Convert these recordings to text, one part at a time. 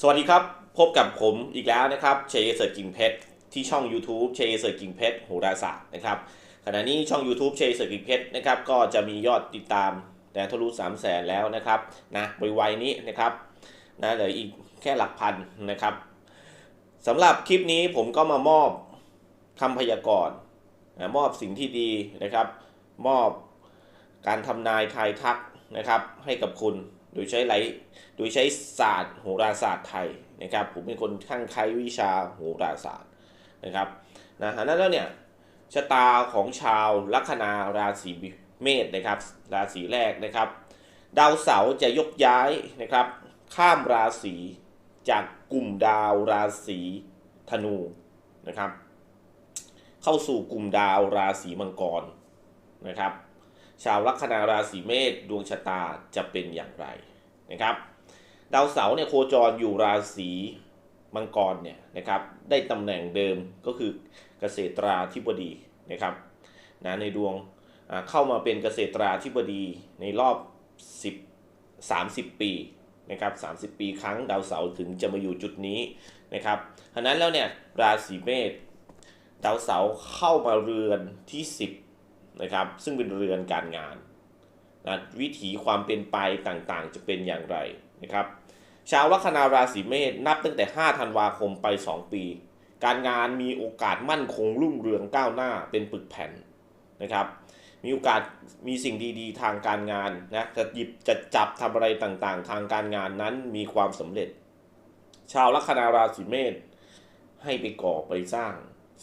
สวัสดีครับ พบกับผมอีกแล้วนะครับเชยเสิร์กิ่งเพชรที่ช่อง YouTube เชยเสิร์กิ่งเพชรโหราศาสตร์นะครับขณะนี้ช่อง YouTube เชยเสิร์กิ่งเพชรนะครับก็จะมียอดติดตามแต่ทะลุ3 0 0แสนแล้วนะครับนะบริไวๆนี้นะครับนะเหลืออีกแค่หลักพันนะครับสำหรับคลิปนี้ผมก็มามอบคำพยากรณ์นะมอบสิ่งที่ดีนะครับ มอบการทำนายทายทักนะครับให้กับคุณ โดยใช้ไหลโดยใช้ศาสตร์โหราศาสตร์ไทยนะครับ ผมเป็นคนข้างใครวิชาโหราศาสตร์นะครับนะฉะนั้นแล้วเนี่ยชะตาของชาวลัคนาราศีเมษนะครับ ราศีแรกนะครับ ดาวเสาร์จะยกย้ายนะครับ ข้ามราศีจากกลุ่มดาวราศีธนูนะครับ เข้าสู่กลุ่มดาวราศีมังกรนะครับ ชาวลัคนาราศีเมษดวงชะตาจะเป็นอย่างไรนะครับ ดาวเสาร์เนี่ยโคจรอยู่ราศีมังกรเนี่ยนะครับได้ตำแหน่งเดิมก็คือเกษตราธิบดีนะครับนะในดวงเข้ามาเป็นเกษตราธิบดีในรอบ 10 30 ปีนะครับ30 ปีครั้งดาวเสาร์ถึงจะมาอยู่จุดนี้นะครับฉะนั้นแล้วเนี่ยราศีเมษดาวเสาร์เข้ามาเรือนที่ 10 นะครับ ซึ่งเป็นเรือนการงานนะวิถีความเป็นไปต่างๆ จะเป็นอย่างไรนะครับ ชาวลัคนาราศีเมษนับตั้งแต่ 5 ธันวาคมไป 2 ปี การงานมีโอกาสมั่นคงรุ่งเรืองก้าวหน้าเป็นปึกแผ่นนะครับ มีโอกาสมีสิ่งดีๆ ทางการงานนะจะหยิบจะจับทำอะไรต่างๆ ทางการงานนั้นมีความสำเร็จ ชาวลัคนาราศีเมษให้ไปก่อไปสร้าง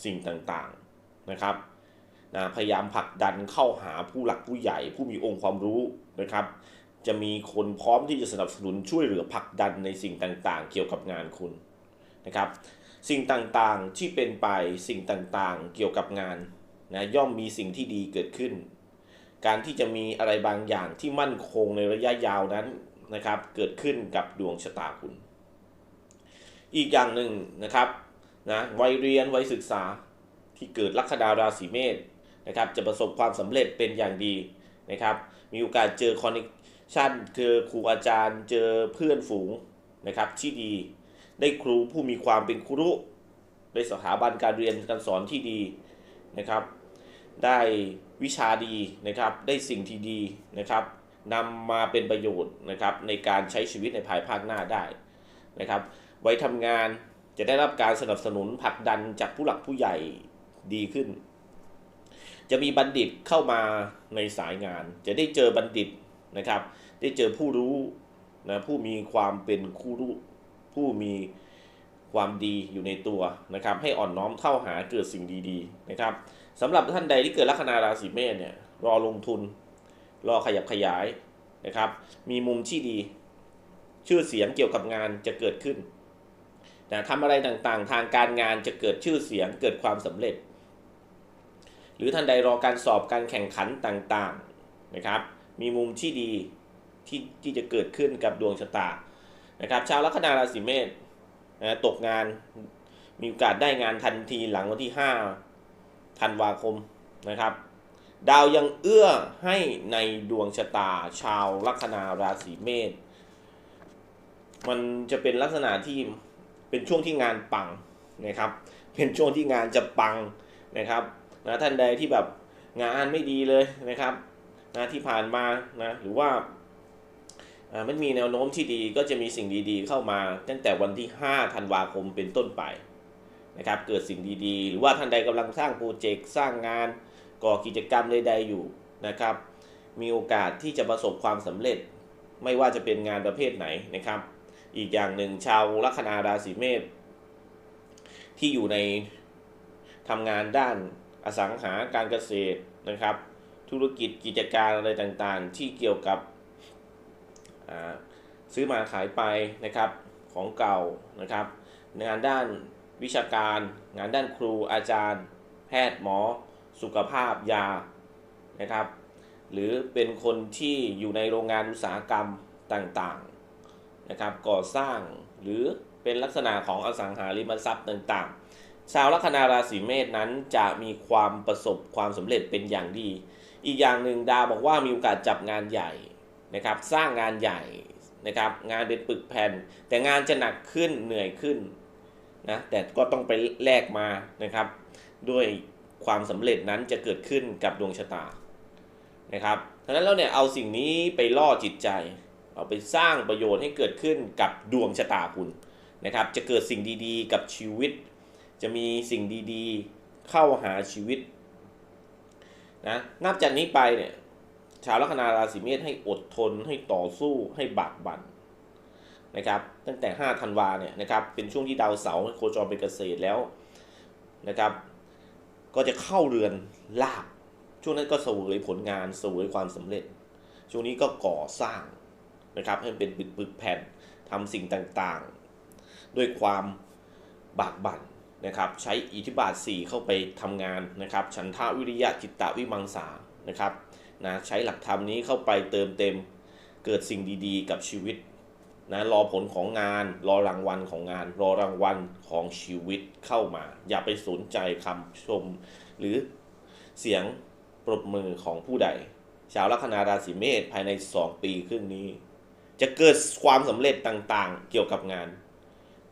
สิ่งต่างๆนะครับ นะพยายามผลักดันเข้าหาผู้หลักผู้ใหญ่ ผู้มีองค์ความรู้นะครับ จะมีคนพร้อมที่จะสนับสนุนช่วยเหลือผลักดันในสิ่งต่างๆ เกี่ยวกับงานคุณนะครับ สิ่งต่างๆที่เป็นไปสิ่งต่างๆ เกี่ยวกับงานนะย่อมมีสิ่งที่ดีเกิดขึ้น การที่จะมีอะไรบางอย่างที่มั่นคงในระยะยาวนั้นนะครับ เกิดขึ้นกับดวงชะตาคุณ อีกอย่างหนึ่งนะครับนะวัยเรียนวัยศึกษาที่เกิดลัคนาราศีเมษ นะครับจะประสบความสำเร็จเป็นอย่างดีนะครับมีโอกาสเจอคอนเนคชั่นเจอครูอาจารย์เจอเพื่อนฝูงนะครับที่ดี ได้ครูผู้มีความเป็นครูได้สถาบันการเรียนการสอนที่ดีนะครับ ได้วิชาดีนะครับได้สิ่งที่ดีนะครับนำมาเป็นประโยชน์นะครับในการใช้ชีวิตในภายภาคหน้าได้นะครับ ไว้ทำงานจะได้รับการสนับสนุนผลักดันจากผู้หลักผู้ใหญ่ดีขึ้น จะมีบัณฑิตเข้ามาในสายงาน จะได้เจอบัณฑิตนะครับ ได้เจอผู้รู้นะผู้มีความเป็นคู่รู้ผู้มีความดีอยู่ในตัวนะครับ ให้อ่อนน้อมเข้าหาเกิดสิ่งดีๆนะครับสำหรับท่านใดที่เกิดลัคนาราศีเมษเนี่ยรอลงทุน รอขยับขยายนะครับ มีมุมที่ดี ชื่อเสียงเกี่ยวกับงานจะเกิดขึ้นนะทำอะไรต่างๆ ทางการงานจะเกิดชื่อเสียงเกิดความสำเร็จ หรือท่านใดรอการสอบการแข่งขันต่างๆนะครับ มีมุมที่ดีที่ที่จะเกิดขึ้นกับดวงชะตานะครับ ชาวลัคนาราศีเมษนะตกงานมีโอกาสได้งานทันทีหลังวันที่5ธันวาคมนะครับ ดาวยังเอื้อให้ในดวงชะตา ชาวลัคนาราศีเมษมันจะเป็นลักษณะที่เป็นช่วงที่งานปังนะครับ เป็นช่วงที่งานจะปังนะครับ นะท่านใดที่แบบงานไม่ดีเลยนะครับนะที่ผ่านมานะหรือว่ามันมีแนวโน้มที่ดีก็จะมีสิ่งดีๆ เข้ามาตั้งแต่วันที่5ธันวาคมเป็นต้นไปนะครับเกิดสิ่งดีๆ หรือว่าท่านใดกำลังสร้างโปรเจกต์สร้างงานก่อกิจกรรมใดๆอยู่นะครับมีโอกาสที่จะประสบความสำเร็จ ไม่ว่าจะเป็นงานประเภทไหนนะครับ อีกอย่างหนึ่งชาวลัคนาราศีเมษที่อยู่ในทำงานด้าน อสังหาการเกษตรนะครับ ธุรกิจกิจการอะไรต่างๆ ที่เกี่ยวกับซื้อมาขายไปนะครับของเก่านะครับงานด้านวิชาการ งานด้านครูอาจารย์ แพทย์หมอ สุขภาพยานะครับหรือเป็นคนที่อยู่ในโรงงานอุตสาหกรรมต่างๆนะครับก่อสร้างหรือเป็นลักษณะของอสังหาริมทรัพย์ต่างๆ ชาวลัคนาราศีเมษนั้นจะมีความประสบความสำเร็จเป็นอย่างดี อีกอย่างหนึ่งดาวบอกว่ามีโอกาสจับงานใหญ่นะครับสร้างงานใหญ่นะครับงานเป็นปึกแผ่น แต่งานจะหนักขึ้นเหนื่อยขึ้นนะแต่ก็ต้องไปแลกมานะครับด้วยความสำเร็จนั้นจะเกิดขึ้นกับดวงชะตานะครับฉะนั้นแล้วเนี่ยเอาสิ่งนี้ไปล่อจิตใจ เอาไปสร้างประโยชน์ให้เกิดขึ้นกับดวงชะตาคุณนะครับจะเกิดสิ่งดีๆ กับชีวิต จะมีสิ่งดีๆเข้าหาชีวิตนะนับจากนี้ไปเนี่ยชาวลัคนาราศีเมษให้อดทนให้ต่อสู้ให้บากบั่นนะครับ ตั้งแต่ 5 ธันวาเนี่ยนะครับเป็นช่วงที่ดาวเสาร์โคจรเป็นเกษตรแล้วนะครับ ก็จะเข้าเรือนลาบช่วงนั้นก็เสวยผลงานเสวยความสำเร็จ ช่วงนี้ก็ก่อสร้างนะครับให้เป็นปึกแผ่นทำสิ่งต่างๆ ด้วยความบากบั่น นะครับใช้อิทธิบาท 4 เข้าไปทำงานนะครับฉันทาวิริยะจิตตะวิมังสานะครับนะใช้หลักธรรมนี้เข้าไปเติมเต็มเกิดสิ่งดีๆ กับชีวิตนะรอผลของงาน รอรางวัลของงาน รอรางวัลของชีวิตเข้ามา อย่าไปสนใจคำชม หรือเสียงปรบมือของผู้ใด ชาวลัคนาราศีเมษภายใน 2 ปีครึ่งนี้ จะเกิดความสำเร็จต่างๆ เกี่ยวกับงาน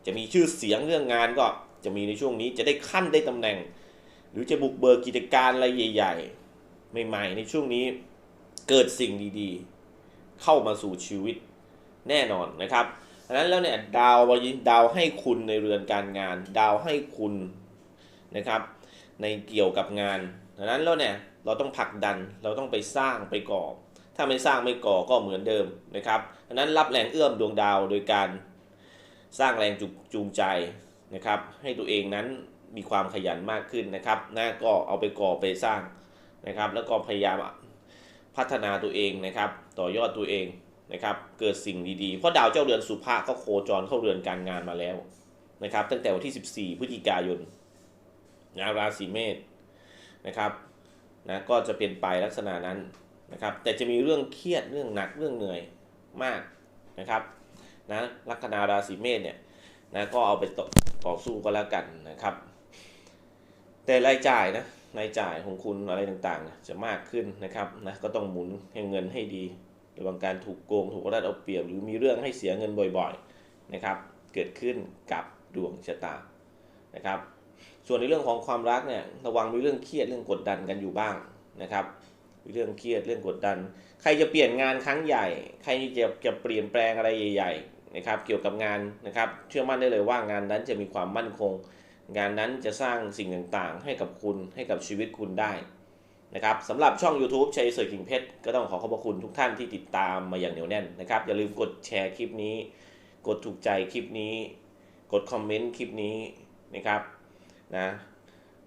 จะมีชื่อเสียงเรื่องงานก็ จะมีในช่วงนี้จะได้ขั้นได้ตำแหน่ง หรือจะบุกเบิกกิจการอะไรใหญ่ ๆ ใหม่ๆ ในช่วงนี้เกิดสิ่งดีๆ เข้ามาสู่ชีวิตแน่นอนนะครับดังนั้นแล้วเนี่ยดาวดาวให้คุณในเรือนการงาน ดาวให้คุณนะครับ ในเกี่ยวกับงานดังนั้นแล้วเนี่ยเราต้องผลักดันเราต้องไปสร้างไปก่อ ถ้าไม่สร้างไม่ก่อก็เหมือนเดิมนะครับดังนั้นรับแรงเอื้อมดวงดาวโดยการสร้างแรงจูจูงใจ นะครับ ให้ตัวเองนั้นมีความขยันมากขึ้นนะครับนะก็เอาไปก่อไปสร้างนะครับ แล้วก็พยายามพัฒนาตัวเองนะครับ ต่อยอดตัวเองนะครับ เกิดสิ่งดีๆ เพราะดาวเจ้าเรือนสุภาก็โคจรเข้าเรือนการงานมาแล้วนะครับ ตั้งแต่วันที่ 14 พฤศจิกายนนะราศีเมษนะครับนะก็จะเป็นไปลักษณะนั้นนะครับ แต่จะมีเรื่องเครียดเรื่องหนักเรื่องเหนื่อยมากนะครับนะลัคนาราศีเมษเนี่ย นะก็เอาไปต่อตอสู้ก็แล้วกันนะครับ แต่รายจ่ายนะรายจ่ายของคุณอะไรต่างๆ จะมากขึ้นนะครับนะก็ต้องหมุนให้เงินให้ดีระวังการถูกโกงถูกรัดเอาเปรียบหรือมีเรื่องให้เสียเงินบ่อยๆนะครับ เกิดขึ้นกับดวงชะตานะครับ ส่วนในเรื่องของความรักเนี่ยระวังมีเรื่องเครียดเรื่องกดดันกันอยู่บ้างนะครับมีเรื่องเครียดเรื่องกดดัน ใครจะเปลี่ยนงานครั้งใหญ่ ใครจะจะเปลี่ยนแปลงอะไรใหญ่ ๆ นะครับเกี่ยวกับงานนะครับเชื่อมั่นได้เลยว่างานนั้นจะมีความมั่นคง งานนั้นจะสร้างสิ่งต่างๆ ให้กับคุณให้กับชีวิตคุณได้นะครับสำหรับช่อง YouTube ชัยเสือกิ่งเพชรก็ต้องขอขอบพระคุณทุกท่านที่ติดตามมาอย่างเหนียวแน่นนะครับอย่าลืมกดแชร์คลิปนี้ กดถูกใจคลิปนี้ กดคอมเมนต์คลิปนี้นะครับนะ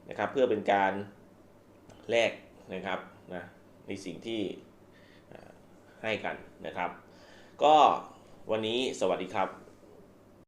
นะครับเพื่อเป็นการแลกนะครับนะในสิ่งที่ให้กันนะครับ ก็ วันนี้สวัสดีครับ